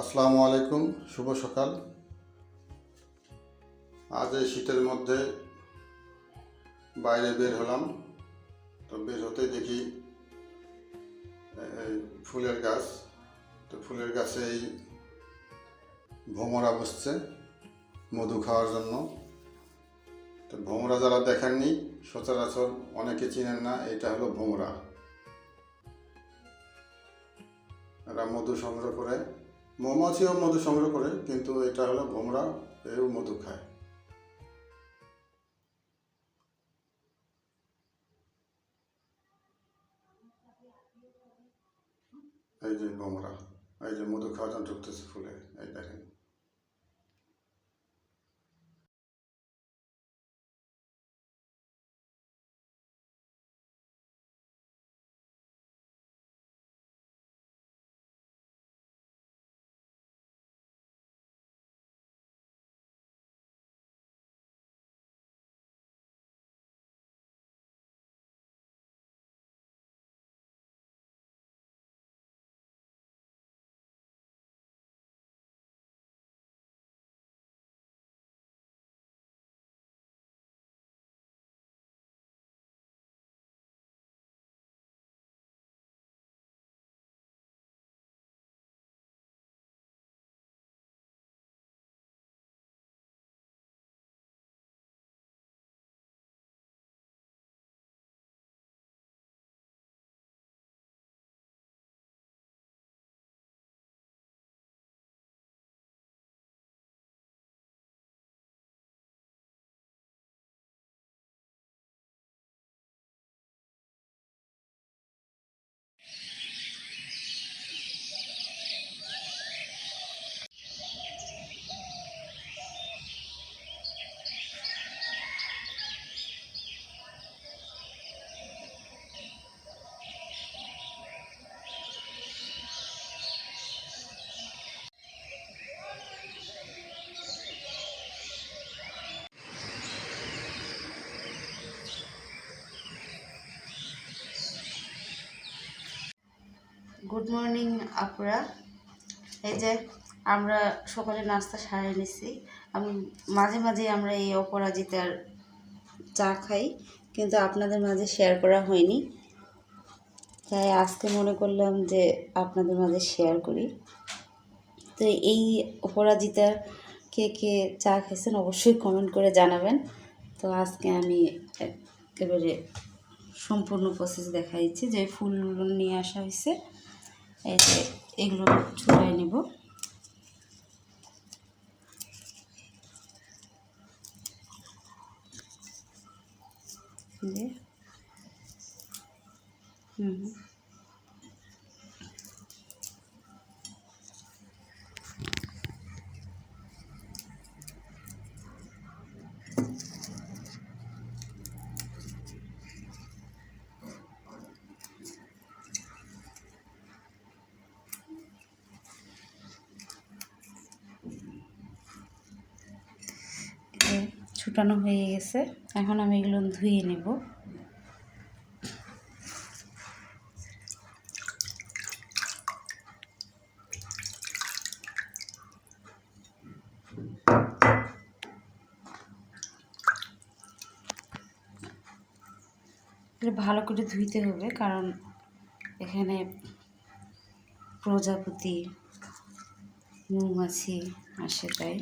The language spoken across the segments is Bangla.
আসসালামু আলাইকুম, শুভ সকাল। আজ এই শীতের মধ্যে বাইরে বের হলাম, তো বের হতে দেখি ফুলের গাছ। তো ফুলের গাছে এই ভোমরা বসছে মধু খাওয়ার জন্য। তো ভোমরা যারা দেখেননি, সচরাচর অনেকে চিনেন না, এটা হলো ভোমরা। এরা মধু সংগ্রহ করে মৌমাছিও মধু সংগ্রহ করে, কিন্তু এটা হলো ভোমরা, এও মধু খায়। এই যে ভোমরা, এই যে মধু খাওয়া জন্য ঢুকতেছে ফুলে, এই দেখেন। গুড মর্নিং আপুরা। এই যে আমরা সকালে নাস্তা সারে নিছি। আমি, মাঝে মাঝে আমরা এই অপরাজিতার চা খাই, কিন্তু আপনাদের মাঝে শেয়ার করা হয়নি। তাই আজকে মনে করলাম যে আপনাদের মাঝে শেয়ার করি। তো এই অপরাজিতার কে কে চা খেয়েছেন অবশ্যই কমেন্ট করে জানাবেন। তো আজকে আমি একেবারে সম্পূর্ণ প্রসেস দেখা দিচ্ছি যে ফুলগুলো নিয়ে আসা হয়েছে এই এগুলো চুলাই নেব। হুম হুম। এই ছুটানো হয়ে গেছে। এখন আমি এগুলো ধুয়ে নেব। ভালো করে ধুইতে হবে, কারণ এখানে প্রজাপতি, মৌমাছি আসে তাই।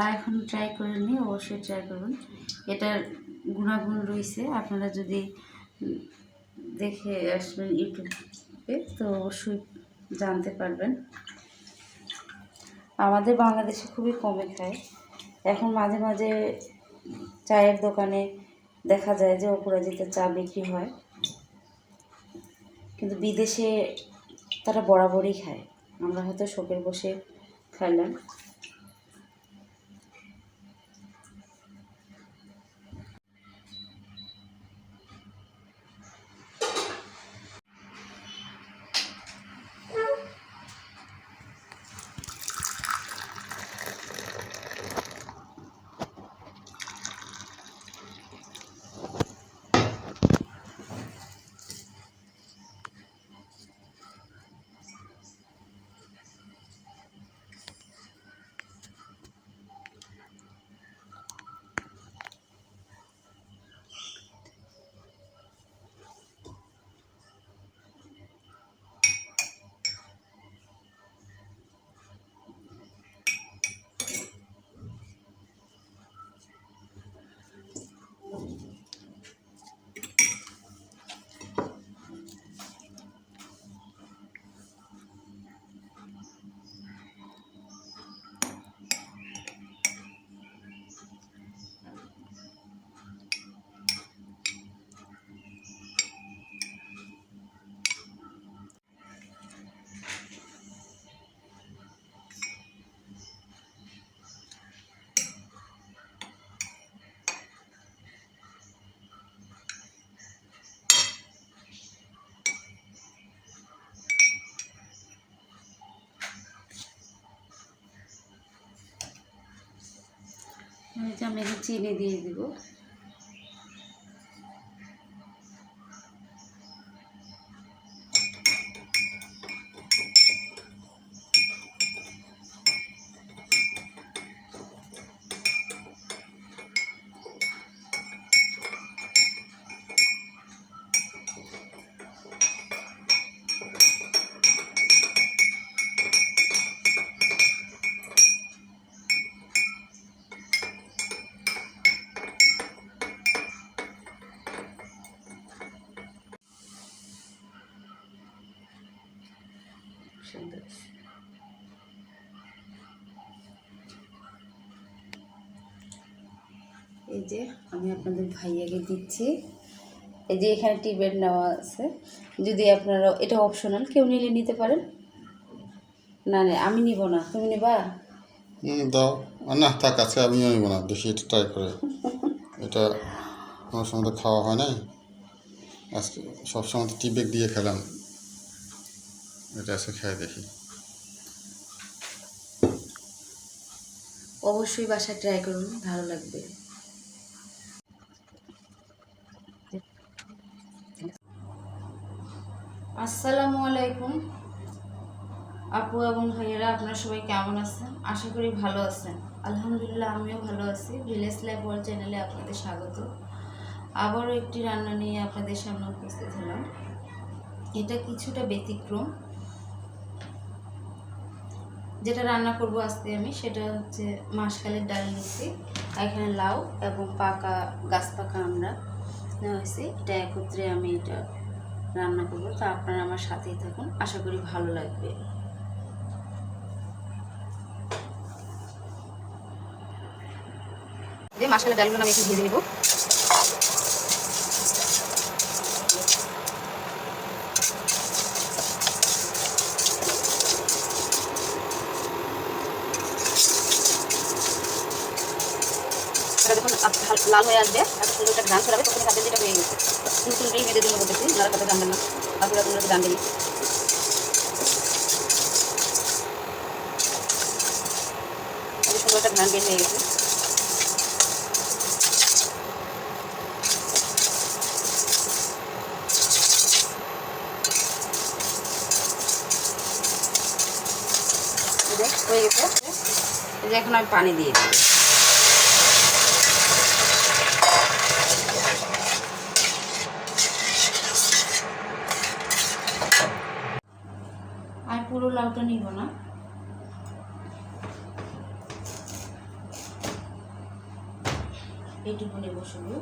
যারা এখন ট্রাই করেননি, অবশ্যই ট্রাই করুন। এটার গুণাগুণ রয়েছে। আপনারা যদি দেখে আসবেন ইউটিউবে, তো অবশ্যই জানতে পারবেন। আমাদের বাংলাদেশে খুবই কমে খায়। এখন মাঝে মাঝে চায়ের দোকানে দেখা যায় যে অপরাজিতা চা বিক্রি হয়। কিন্তু বিদেশে তারা বরাবরই খায়। আমরা হয়তো শোকের বসে খাইলাম। আমি চিনি দিয়ে দিব। সুন্দর এই যে আমি আপনাদের ভাইয়াকে দিচ্ছি। এই যে এখানে টিবেট নেওয়া আছে। যদি আপনারা, এটা অপশনাল কেউ নিলে নিতে পারেন। না না, আমি নিব না। তুমি নিবা? দাও। না, থাক আছে আমিও নেব না। দেখি এটা ট্রাই করে। এটা আমার সময় তো খাওয়া হয় নাই। আজকে সবসময় তো টিবেক দিয়ে খেলাম। এটা খেয়ে দেখি। অবশ্যই বাসায় ট্রাই করুন, ভালো লাগবে। আসসালামু আলাইকুম। আপু এবং ভাইয়েরা, আপনারা সবাই কেমন আছেন? আশা করি ভালো আছেন। আলহামদুলিল্লাহ, আমিও ভালো আছি। ভিলেজ লাইফ ওয়ার্ল্ড চ্যানেলে আপনাদের স্বাগত। আবারও একটি রান্না নিয়ে আপনাদের সামনে উপস্থিত হলাম। এটা কিছুটা ব্যতিক্রম। যেটা রান্না করব আজকে আমি, সেটা হচ্ছে মাসকালের ডাল নিচ্ছি এখানে লাউ এবং পাকা গাছ পাকা আমরা নেওয়া হয়েছে। এটা একত্রে আমি এটা রান্না করব, তা আপনারা আমার সাথেই থাকুন, আশা করি ভালো লাগবে। যে ডালগুলো আমি একটু ভেজে নেব এটা যখন আপ- হাল- লাল হয়ে আসবে এত সুন্দর একটা গান ছড়াবে তখন কাজে যেটা হয়ে গেছে। নতুনটাই মেয়েদের জন্য বলতেছি যারা কথা জানবেন না আপনারা তোমরা তো জানবেনই এত সুন্দর একটা বের হয়ে গেছে। হয়ে গেছে। এখন আমি পানি দিয়ে দিই পুরো নিব না। এইটুকু নেব শুধু।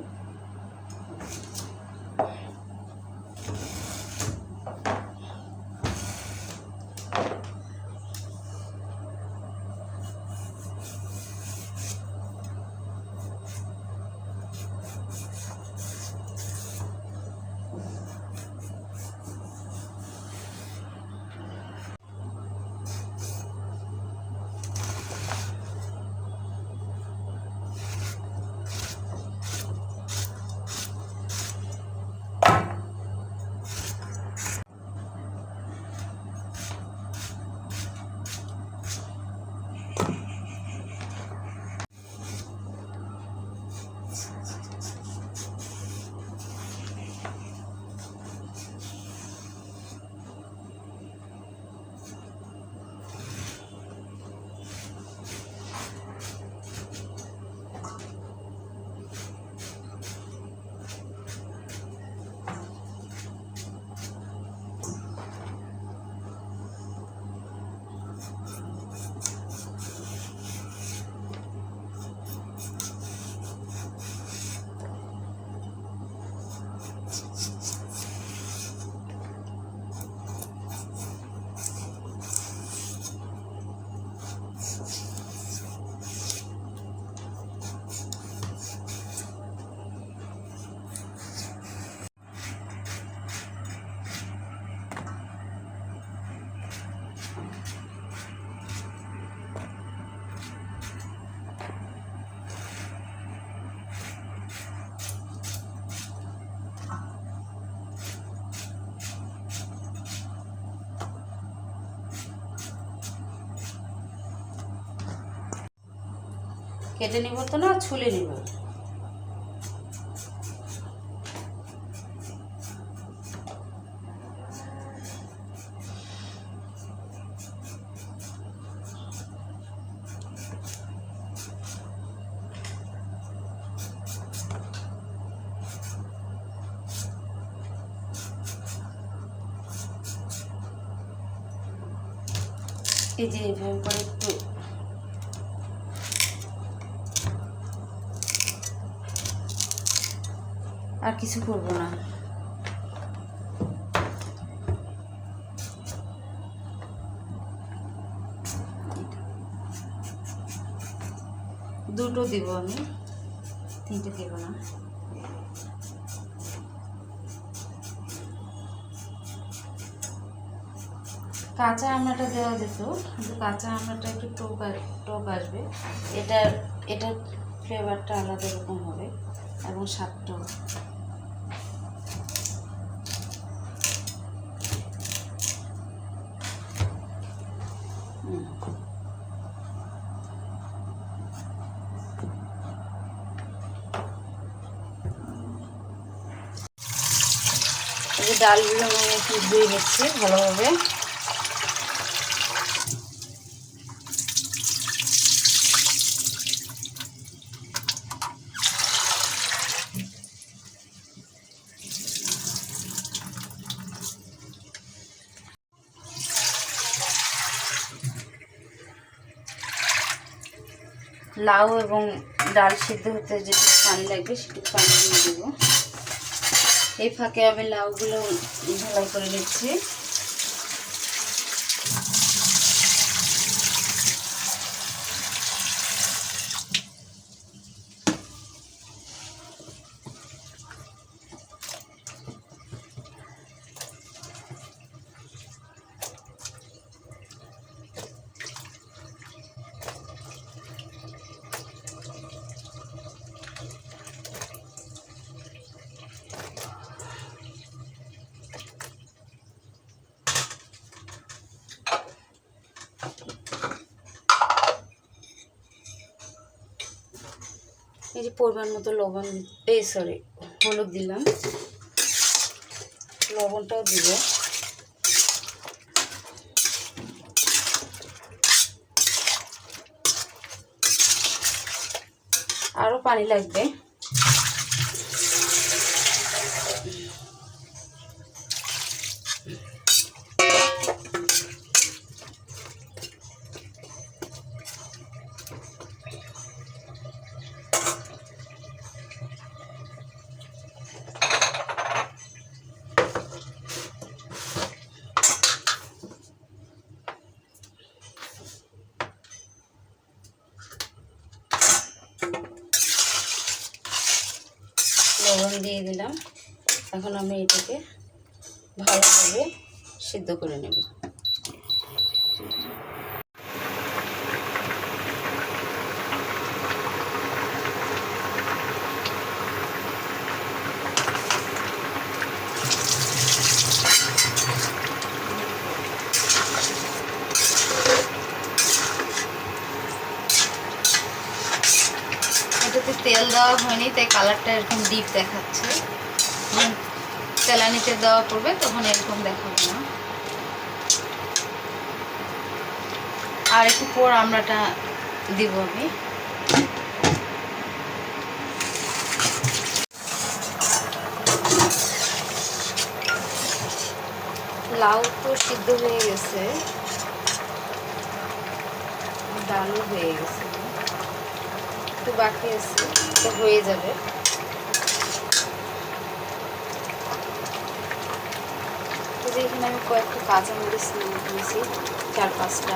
কেটে নিব তো না ছুলে নিব। এই যে এইভাবে করে একটু আর কিছু করব না। দুটো দিব আমি। তিনটে দেব না। কাঁচা আমড়াটা দেওয়া যেত, কিন্তু কাঁচা আমড়াটা একটু টক টক আসবে। এটার এটার ফ্লেভারটা আলাদা রকম হবে এবং স্বাদটাও। ডালগুলো আমি একটু ধুয়ে নিচ্ছি ভালোভাবে। লাউ এবং ডাল সিদ্ধ হতে যেটুকু পানি লাগবে, সেটুকু পানি দিয়ে দেবো। এই ফাঁকে আমি লাউগুলো ঢালাই করে নিচ্ছি। এই যে পরিমাণ মতো লবণ এই সরি হলুদ দিলাম। লবণটাও দিব। আরও পানি লাগবে লবণ দিয়ে দিলাম এখন আমি এটাকে ভালোভাবে সিদ্ধ করে নেব। এটাতে তেল দেওয়া হয়নি, তাই কালারটা এরকম ডিপ দেখাচ্ছে। তেলানিতে দেওয়া পড়বে, তখন এরকম দেখাবে না। আর একটু পর আমরাটা দিব আমি। লাউ তো সিদ্ধ হয়ে গেছে। ডালও হয়ে গেছে। একটু বাকি আছে, তো হয়ে যাবে। এখানে আমি কয়েকটা কাঁচামরিচ নিয়েছি, চার পাঁচটা।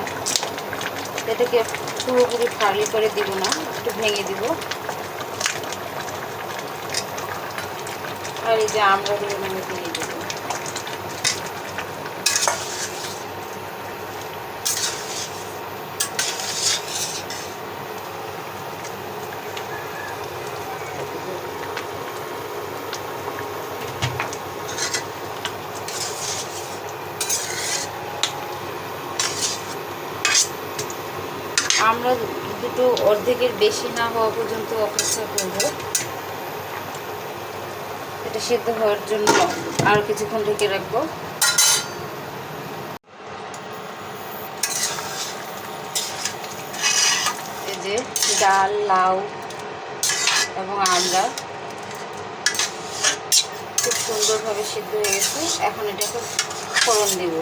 এটাকে পুরোপুরি ফার্লি করে দিব না, একটু ভেঙে দিব। আর এই যে আমড়াগুলো ভেঙে দিয়ে দেবো আমরা একটু অর্ধেকের বেশি না হওয়া পর্যন্ত অপেক্ষা করব। এটা সেদ্ধ হওয়ার জন্য আরও কিছুক্ষণ ঢেকে রাখব। এই যে ডাল, লাউ এবং আমরা খুব সুন্দরভাবে সিদ্ধ হয়ে গেছে। এখন এটাকে ফোড়ন দেব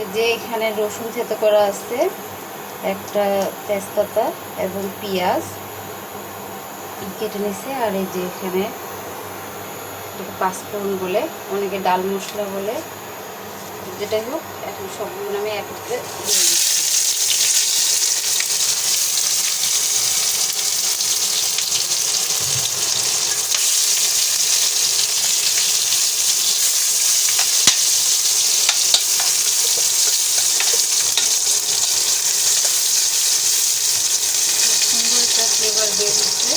এই যে এখানে রসুন থেতো করা আছে, একটা তেজপাতা এবং পেঁয়াজ। কেটে নিছে, আর এই যে এখানে পাঁচফোড়ন বলে, অনেকে ডাল মশলা বলে। যেটাই হোক, এখন সবগুলো আমি একত্রে দিয়ে দিচ্ছি সুন্দর একটা ফ্লেভার বের হচ্ছে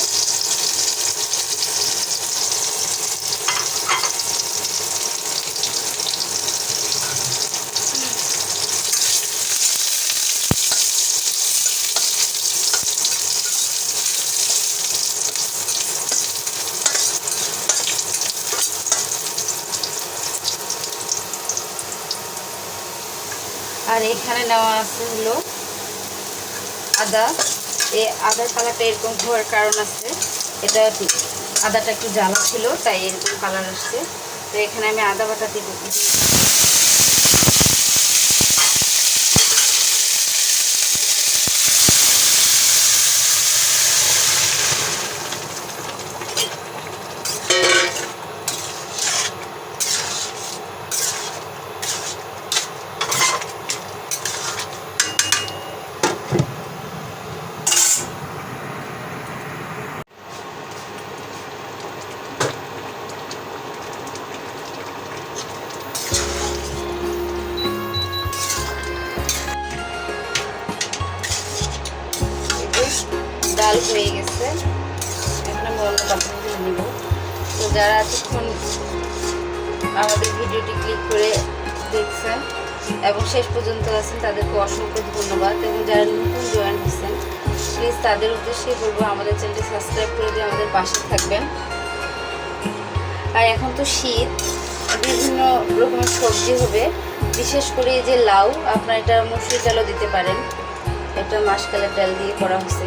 আর এখানে নেওয়া আছে হলো আদা। এই আদার কালারটা এরকম হওয়ার কারণ আছে। এটা আদাটা একটু জ্বালা ছিল, তাই এরকম কালার আসছে। তো এখানে আমি আদা বাটা দিব তাদের উদ্দেশ্যে বলব, আমাদের চ্যানেলটি সাবস্ক্রাইব করে দিয়ে আমাদের পাশে থাকবেন। আর এখন তো শীত, বিভিন্ন রকমের সবজি হবে, বিশেষ করে যে লাউ, আপনার এটা মুসুরি ডালও দিতে পারেন। এটা মাসকালের ডাল দিয়ে করা হয়েছে।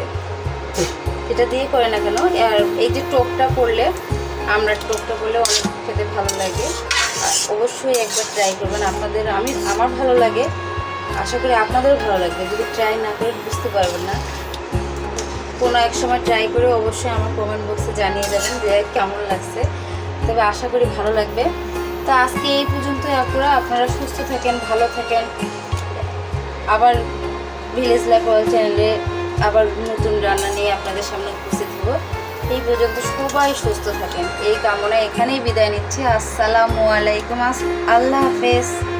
এটা দিয়ে করে না কেন? আর এই যে টোকটা করলে, আমরা টোকটা করলে অনেক খেতে ভালো লাগে। অবশ্যই একবার ট্রাই করবেন। আপনাদের, আমি, আমার ভালো লাগে। আশা করি আপনাদেরও ভালো লাগবে। যদি ট্রাই না করেন, বুঝতে পারবেন না। কোনো এক সময় ট্রাই করে অবশ্যই আমার কমেন্ট বক্সে জানিয়ে যাবেন যে কেমন লাগছে। তবে আশা করি ভালো লাগবে। তো আজকে এই পর্যন্তই আপুরা। আপনারা সুস্থ থাকেন, ভালো থাকেন। আবার ভিলেজ লাইফ অয়েল চ্যানেলে আবার নতুন রান্না নিয়ে আপনাদের সামনে উপস্থিত হব। এই পর্যন্ত সবাই সুস্থ থাকেন। এই কামনা এখানেই বিদায় নিচ্ছি। আসসালামু আলাইকুম। আস- আল্লাহ হাফেজ।